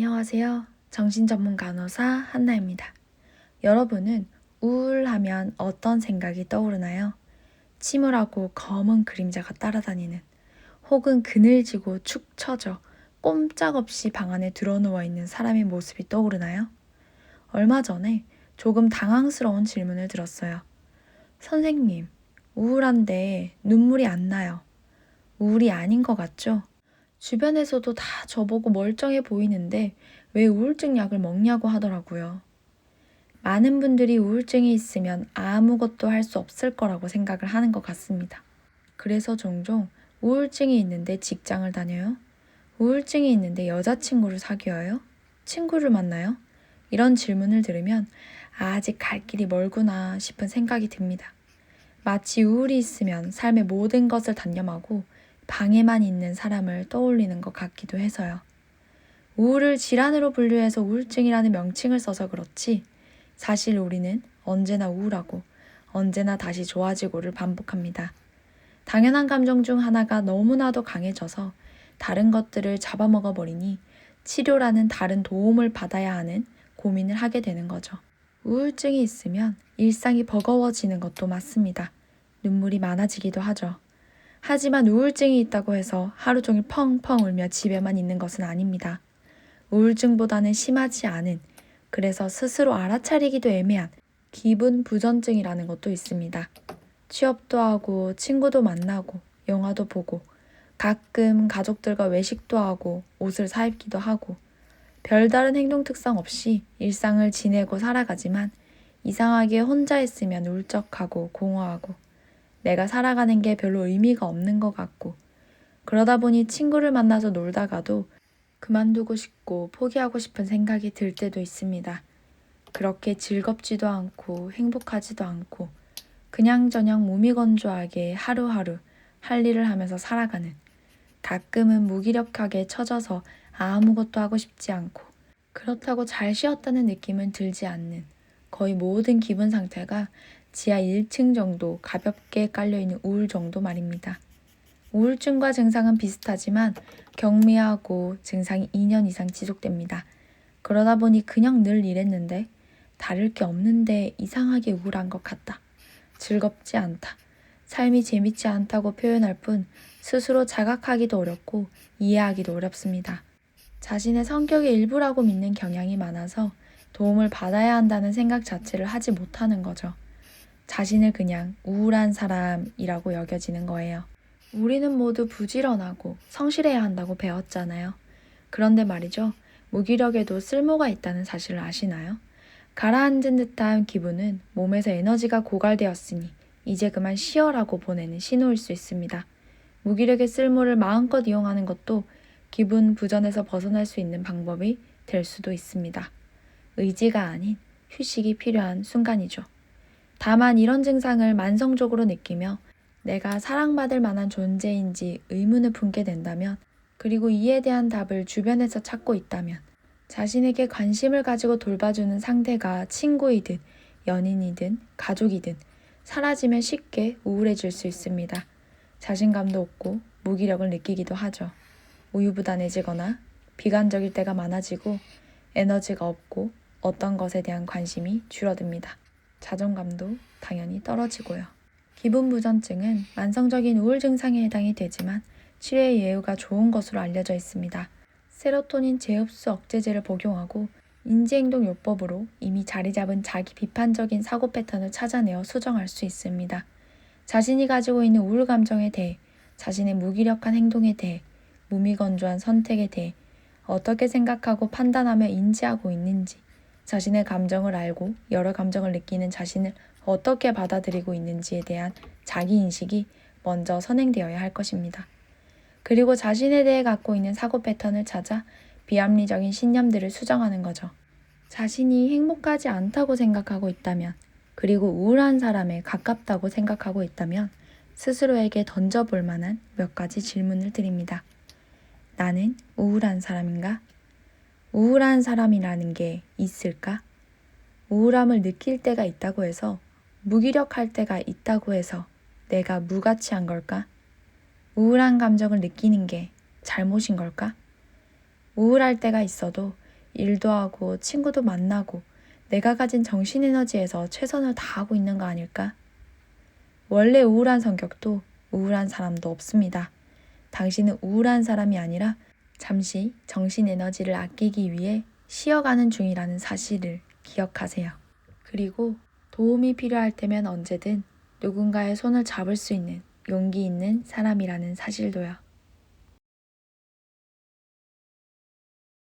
안녕하세요. 정신전문 간호사 한나입니다. 여러분은 우울하면 어떤 생각이 떠오르나요? 침울하고 검은 그림자가 따라다니는 혹은 그늘지고 축 처져 꼼짝없이 방 안에 들어누워 있는 사람의 모습이 떠오르나요? 얼마 전에 조금 당황스러운 질문을 들었어요. 선생님, 우울한데 눈물이 안 나요. 우울이 아닌 것 같죠? 주변에서도 다 저보고 멀쩡해 보이는데 왜 우울증 약을 먹냐고 하더라고요. 많은 분들이 우울증이 있으면 아무것도 할 수 없을 거라고 생각을 하는 것 같습니다. 그래서 종종 우울증이 있는데 직장을 다녀요? 우울증이 있는데 여자친구를 사귀어요? 친구를 만나요? 이런 질문을 들으면 아직 갈 길이 멀구나 싶은 생각이 듭니다. 마치 우울이 있으면 삶의 모든 것을 단념하고 방에만 있는 사람을 떠올리는 것 같기도 해서요. 우울을 질환으로 분류해서 우울증이라는 명칭을 써서 그렇지 사실 우리는 언제나 우울하고 언제나 다시 좋아지고를 반복합니다. 당연한 감정 중 하나가 너무나도 강해져서 다른 것들을 잡아먹어 버리니 치료라는 다른 도움을 받아야 하는 고민을 하게 되는 거죠. 우울증이 있으면 일상이 버거워지는 것도 맞습니다. 눈물이 많아지기도 하죠. 하지만 우울증이 있다고 해서 하루 종일 펑펑 울며 집에만 있는 것은 아닙니다. 우울증보다는 심하지 않은, 그래서 스스로 알아차리기도 애매한 기분 부전증이라는 것도 있습니다. 취업도 하고, 친구도 만나고, 영화도 보고, 가끔 가족들과 외식도 하고, 옷을 사입기도 하고, 별다른 행동 특성 없이 일상을 지내고 살아가지만 이상하게 혼자 있으면 울적하고 공허하고 내가 살아가는 게 별로 의미가 없는 것 같고 그러다 보니 친구를 만나서 놀다가도 그만두고 싶고 포기하고 싶은 생각이 들 때도 있습니다. 그렇게 즐겁지도 않고 행복하지도 않고 그냥저냥 무미건조하게 하루하루 할 일을 하면서 살아가는 가끔은 무기력하게 처져서 아무것도 하고 싶지 않고 그렇다고 잘 쉬었다는 느낌은 들지 않는 거의 모든 기분 상태가 지하 1층 정도 가볍게 깔려있는 우울 정도 말입니다. 우울증과 증상은 비슷하지만 경미하고 증상이 2년 이상 지속됩니다. 그러다 보니 그냥 늘 이랬는데 다를 게 없는데 이상하게 우울한 것 같다. 즐겁지 않다. 삶이 재밌지 않다고 표현할 뿐 스스로 자각하기도 어렵고 이해하기도 어렵습니다. 자신의 성격의 일부라고 믿는 경향이 많아서 도움을 받아야 한다는 생각 자체를 하지 못하는 거죠. 자신을 그냥 우울한 사람이라고 여겨지는 거예요. 우리는 모두 부지런하고 성실해야 한다고 배웠잖아요. 그런데 말이죠. 무기력에도 쓸모가 있다는 사실을 아시나요? 가라앉은 듯한 기분은 몸에서 에너지가 고갈되었으니 이제 그만 쉬어라고 보내는 신호일 수 있습니다. 무기력의 쓸모를 마음껏 이용하는 것도 기분 부전에서 벗어날 수 있는 방법이 될 수도 있습니다. 의지가 아닌 휴식이 필요한 순간이죠. 다만 이런 증상을 만성적으로 느끼며 내가 사랑받을 만한 존재인지 의문을 품게 된다면 그리고 이에 대한 답을 주변에서 찾고 있다면 자신에게 관심을 가지고 돌봐주는 상대가 친구이든 연인이든 가족이든 사라지면 쉽게 우울해질 수 있습니다. 자신감도 없고 무기력을 느끼기도 하죠. 우유부단해지거나 비관적일 때가 많아지고 에너지가 없고 어떤 것에 대한 관심이 줄어듭니다. 자존감도 당연히 떨어지고요. 기분 부전증은 만성적인 우울 증상에 해당이 되지만 치료의 예후가 좋은 것으로 알려져 있습니다. 세로토닌 재흡수 억제제를 복용하고 인지행동요법으로 이미 자리 잡은 자기 비판적인 사고 패턴을 찾아내어 수정할 수 있습니다. 자신이 가지고 있는 우울 감정에 대해, 자신의 무기력한 행동에 대해, 무미건조한 선택에 대해 어떻게 생각하고 판단하며 인지하고 있는지, 자신의 감정을 알고 여러 감정을 느끼는 자신을 어떻게 받아들이고 있는지에 대한 자기 인식이 먼저 선행되어야 할 것입니다. 그리고 자신에 대해 갖고 있는 사고 패턴을 찾아 비합리적인 신념들을 수정하는 거죠. 자신이 행복하지 않다고 생각하고 있다면, 그리고 우울한 사람에 가깝다고 생각하고 있다면, 스스로에게 던져볼 만한 몇 가지 질문을 드립니다. 나는 우울한 사람인가? 우울한 사람이라는 게 있을까? 우울함을 느낄 때가 있다고 해서 무기력할 때가 있다고 해서 내가 무가치한 걸까? 우울한 감정을 느끼는 게 잘못인 걸까? 우울할 때가 있어도 일도 하고 친구도 만나고 내가 가진 정신 에너지에서 최선을 다하고 있는 거 아닐까? 원래 우울한 성격도 우울한 사람도 없습니다. 당신은 우울한 사람이 아니라 잠시 정신 에너지를 아끼기 위해 쉬어가는 중이라는 사실을 기억하세요. 그리고 도움이 필요할 때면 언제든 누군가의 손을 잡을 수 있는 용기 있는 사람이라는 사실도요.